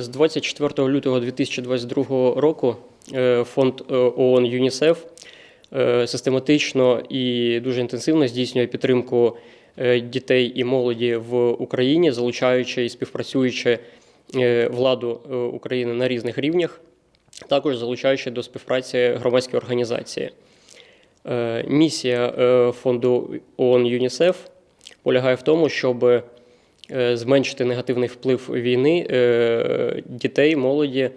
З 24 лютого 2022 року е, фонд е, ООН ЮНІСЕФ е, систематично і дуже інтенсивно здійснює підтримку дітей і молоді в Україні, залучаючи і співпрацюючи владу України на різних рівнях, також залучаючи до співпраці громадські організації. Місія фонду ООН ЮНІСЕФ полягає в тому, щоб зменшити негативний вплив війни е, дітей, молоді,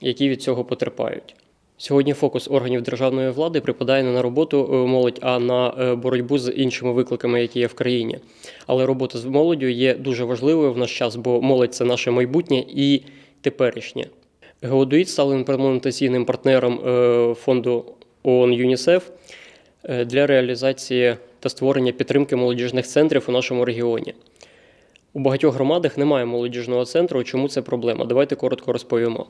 які від цього потерпають. Сьогодні фокус органів державної влади припадає не на роботу е, молодь, а на е, боротьбу з іншими викликами, які є в країні. Але робота з молоддю є дуже важливою в наш час, бо молодь це наше майбутнє і теперішнє. Геодуїт стали імплементаційним партнером е, фонду ООН ЮНІСЕФ е, для реалізації та створення підтримки молодіжних центрів у нашому регіоні. У багатьох громадах немає молодіжного центру. Чому це проблема? Давайте коротко розповімо.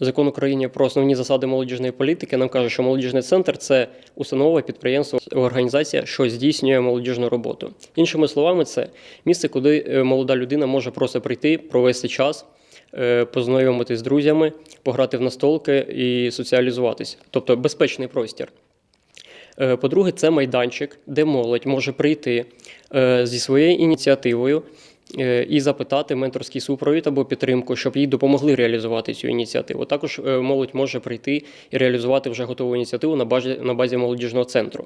Закон України про основні засади молодіжної політики нам каже, що молодіжний центр це установа, підприємство, організація, що здійснює молодіжну роботу. Іншими словами, це місце, куди е, молода людина може просто прийти, провести час, е, познайомитись з друзями, пограти в настолки і соціалізуватись, тобто безпечний простір. Е, По-друге, це майданчик, де молодь може прийти зі своєю ініціативою і запитати менторський супровід або підтримку, щоб їй допомогли реалізувати цю ініціативу. Також е, молодь може прийти і реалізувати вже готову ініціативу на базі, на базі молодіжного центру.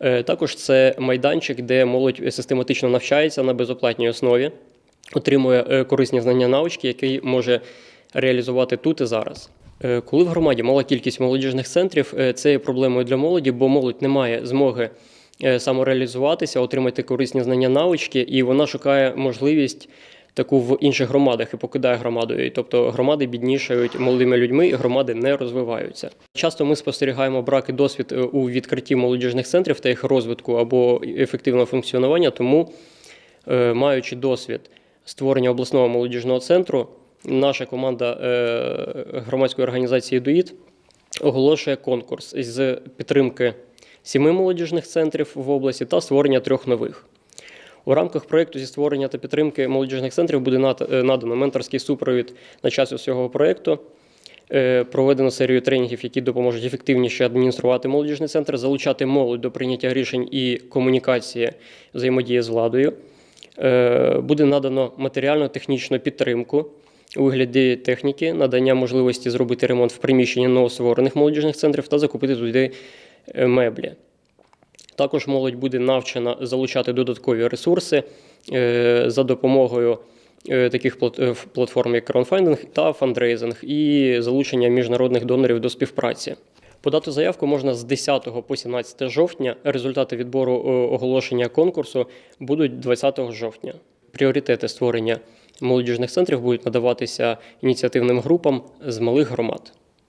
Е, Також це майданчик, де молодь систематично навчається на безоплатній основі, отримує е, корисні знання навички, які може реалізувати тут і зараз. Е, Коли в громаді мала кількість молодіжних центрів, е, це є проблемою для молоді, бо молодь не має змоги е, самореалізуватися, отримати корисні знання навички, і вона шукає можливість таку в інших громадах і покидає громаду. Тобто громади біднішають молодими людьми, і громади не розвиваються. Часто ми спостерігаємо брак і досвід е, у відкритті молодіжних центрів та їх розвитку або ефективного функціонування, тому е, маючи досвід створення обласного молодіжного центру, наша команда е, громадської організації ДУїд оголошує конкурс з підтримки сіми молодіжних центрів в області та створення трьох нових. У рамках проєкту зі створення та підтримки молодіжних центрів буде е, надано менторський супровід на час усього проєкту. Е, Проведено серію тренінгів, які допоможуть ефективніше адмініструвати молодіжний центр, залучати молодь до прийняття рішень і комунікації взаємодії з владою. Е, Буде надано матеріально-технічну підтримку у вигляді техніки, надання можливості зробити ремонт в приміщенні новостворених молодіжних центрів та закупити туди меблі. Також молодь буде навчена залучати додаткові ресурси е, за допомогою е, таких е, платформ, як краудфандинг та фандрейзинг, і залучення міжнародних донорів до співпраці. Подати заявку можна з 10 по 17 жовтня. Результати відбору е, оголошення конкурсу будуть 20 жовтня. Пріоритети створення молодіжних центрів будуть надаватися ініціативним групам з малих громад.